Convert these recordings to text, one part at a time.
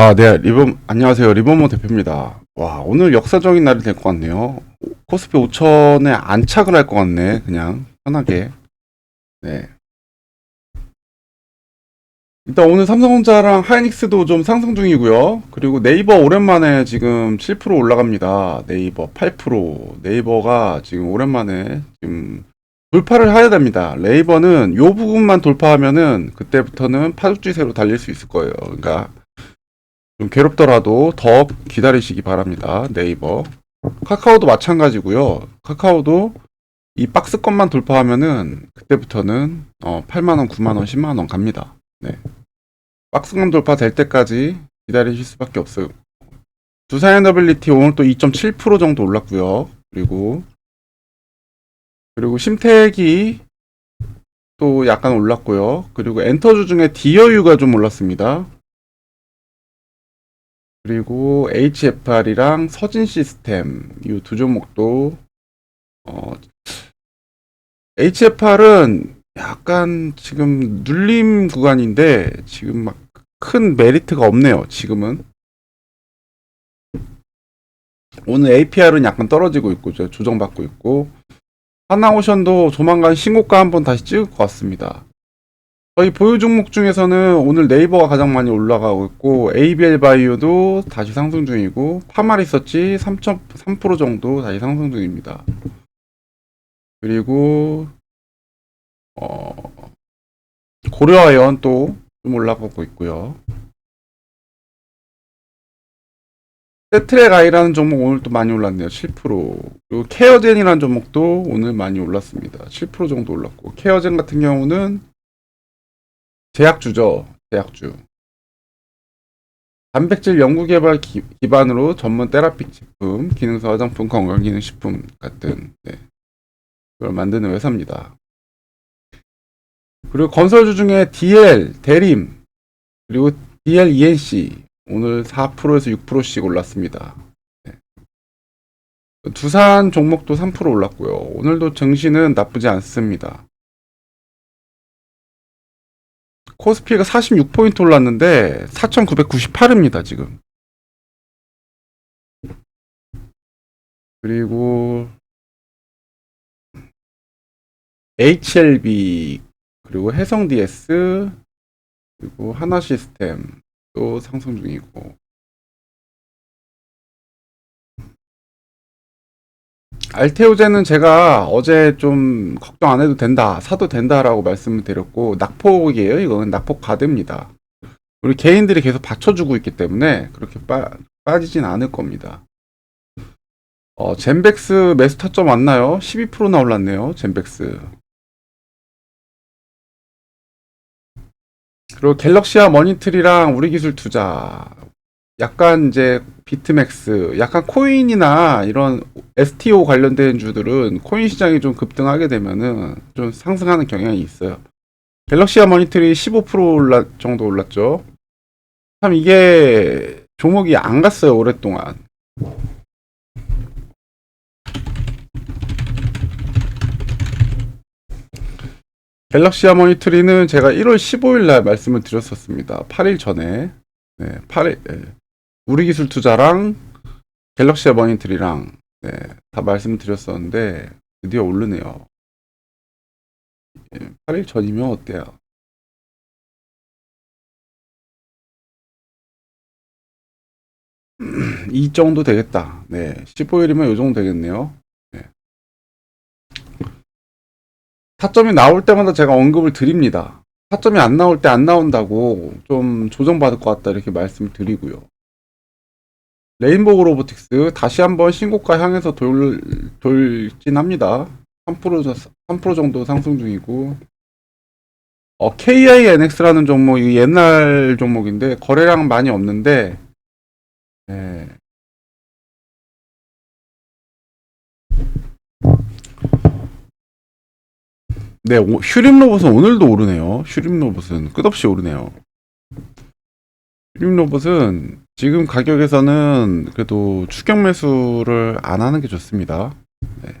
아, 네, 리범, 안녕하세요. 리버모 대표입니다. 와, 오늘 역사적인 날이 될 것 같네요. 코스피 5천에 안착을 할 것 같네. 그냥, 편하게. 네. 일단 오늘 삼성전자랑 하이닉스도 좀 상승 중이고요. 그리고 네이버 오랜만에 지금 7% 올라갑니다. 네이버 8%. 네이버가 지금 오랜만에 지금 돌파를 해야 됩니다. 네이버는 요 부분만 돌파하면은 그때부터는 파죽지세로 달릴 수 있을 거예요. 그러니까 좀 괴롭더라도 더 기다리시기 바랍니다. 네이버. 카카오도 마찬가지고요. 카카오도 이 박스권만 돌파하면은 그때부터는 어 8만 원, 9만 원, 10만 원 갑니다. 네. 박스권 돌파 될 때까지 기다리실 수밖에 없어요. 두산에너빌리티 오늘 또 2.7% 정도 올랐고요. 그리고 그리고 심택이 또 약간 올랐고요. 그리고 엔터주 중에 디어유가 좀 올랐습니다. 그리고 HFR이랑 서진 시스템 이 두 종목도 어 HFR은 약간 지금 눌림 구간인데 지금 막 큰 메리트가 없네요. 지금은 오늘 APR은 약간 떨어지고 있고 저 조정받고 있고 하나오션도 조만간 신고가 한번 다시 찍을 것 같습니다. 저희 보유 종목 중에서는 오늘 네이버가 가장 많이 올라가고 있고 ABL 바이오도 다시 상승 중이고 파마 리서치 3.3% 정도 다시 상승 중입니다. 그리고 어 고려아연 또 좀 올라가고 있고요. 세트랙 아이라는 종목 오늘 또 많이 올랐네요. 7%. 그리고 케어젠이라는 종목도 오늘 많이 올랐습니다. 7% 정도 올랐고 케어젠 같은 경우는 제약주죠. 제약주. 단백질 연구개발 기, 기반으로 전문 테라픽 제품, 기능성 화장품, 건강기능식품 같은 네. 그걸 만드는 회사입니다. 그리고 건설주 중에 DL, 대림, 그리고 DL ENC 오늘 4%에서 6%씩 올랐습니다. 네. 두산 종목도 3% 올랐고요. 오늘도 증시는 나쁘지 않습니다. 코스피가 46포인트 올랐는데 4,998입니다, 지금. 그리고 HLB 그리고 해성 DS 그리고 하나 시스템 또 상승 중이고 알테오제는 제가 어제 좀 걱정 안 해도 된다, 사도 된다라고 말씀을 드렸고 낙폭이에요. 이거는 낙폭 가드입니다. 우리 개인들이 계속 받쳐주고 있기 때문에 그렇게 빠, 빠지진 않을 겁니다. 어, 젠백스 매수 타점 왔나요? 12%나 올랐네요. 젠백스. 그리고 갤럭시와 머니트리랑 우리 기술 투자. 약간 이제 비트맥스, 약간 코인이나 이런 STO 관련된 주들은 코인 시장이 좀 급등하게 되면은 좀 상승하는 경향이 있어요. 갤럭시와 머니터리 15% 올라, 정도 올랐죠. 참 이게 종목이 안 갔어요, 오랫동안. 갤럭시와 머니터리는 제가 1월 15일 날 말씀을 드렸었습니다. 8일 전에. 네, 8일, 네. 우리 기술 투자랑 갤럭시와 머니터리랑 네, 다 말씀드렸었는데 드디어 오르네요. 8일 전이면 어때요? 이 정도 되겠다. 네, 15일이면 이 정도 되겠네요. 네. 타점이 나올 때마다 제가 언급을 드립니다. 타점이 안 나올 때 안 나온다고 좀 조정받을 것 같다 이렇게 말씀을 드리고요. 레인보우 로보틱스 다시 한번 신고가 향해서 돌, 돌진합니다. 3% 3% 정도 상승 중이고 어, KINX라는 종목이 옛날 종목인데 거래량 많이 없는데 네. 네, 오- 휴림 로봇은 오늘도 오르네요. 휴림 로봇은 끝없이 오르네요. 휴림 로봇은 지금 가격에서는 그래도 추격 매수를 안 하는 게 좋습니다. 네.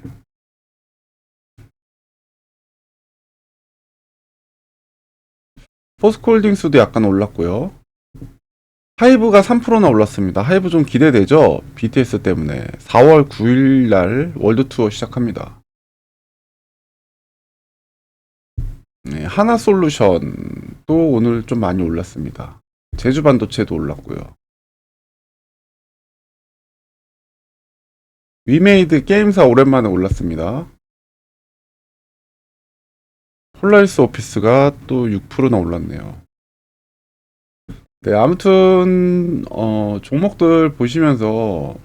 포스코홀딩스도 약간 올랐고요. 하이브가 3%나 올랐습니다. 하이브 좀 기대되죠? BTS 때문에 4월 9일 날 월드 투어 시작합니다. 네, 하나 솔루션도 오늘 좀 많이 올랐습니다. 제주 반도체도 올랐고요. 위메이드 게임사 오랜만에 올랐습니다. 폴라리스 오피스가 또 6%나 올랐네요. 네, 아무튼 어, 종목들 보시면서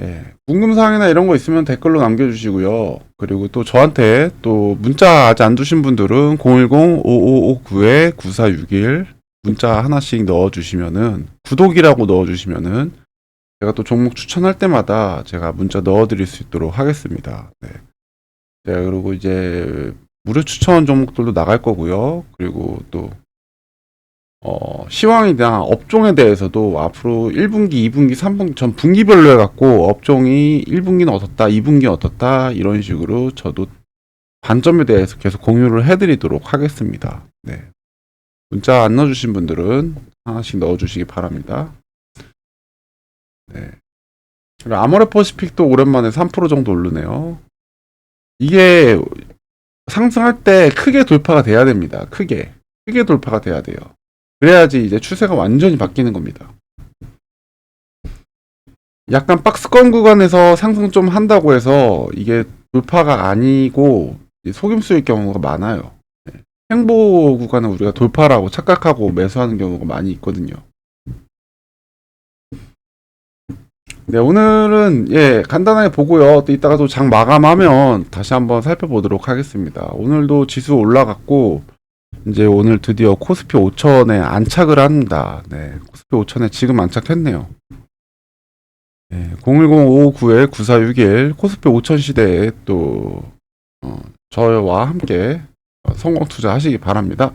예, 궁금사항이나 이런 거 있으면 댓글로 남겨주시고요. 그리고 또 저한테 또 문자 아직 안 두신 분들은 010-5559-9461 문자 하나씩 넣어주시면은 구독이라고 넣어주시면은 제가 또 종목 추천할 때마다 제가 문자 넣어드릴 수 있도록 하겠습니다. 네. 네, 그리고 이제 무료 추천 종목들도 나갈 거고요. 그리고 또 어, 시황이나 업종에 대해서도 앞으로 1분기, 2분기, 3분기, 전 분기별로 해갖고 업종이 1분기는 어떻다, 2분기는 어떻다, 이런 식으로 저도 관점에 대해서 계속 공유를 해드리도록 하겠습니다. 네. 문자 안 넣어주신 분들은 하나씩 넣어주시기 바랍니다. 네. 아모레퍼시픽도 오랜만에 3% 정도 오르네요. 이게 상승할 때 크게 돌파가 돼야 됩니다. 크게. 크게 돌파가 돼야 돼요. 그래야지 이제 추세가 완전히 바뀌는 겁니다. 약간 박스권 구간에서 상승 좀 한다고 해서 이게 돌파가 아니고 속임수일 경우가 많아요. 네. 행보 구간은 우리가 돌파라고 착각하고 매수하는 경우가 많이 있거든요. 네, 오늘은 예, 간단하게 보고요. 또 이따가 또 장 마감하면 다시 한번 살펴보도록 하겠습니다. 오늘도 지수 올라갔고 이제 오늘 드디어 코스피 5천에 안착을 합니다. 네, 코스피 5천에 지금 안착했네요. 네, 010-559-9461 코스피 5천 시대에 또 어, 저와 함께 성공 투자하시기 바랍니다.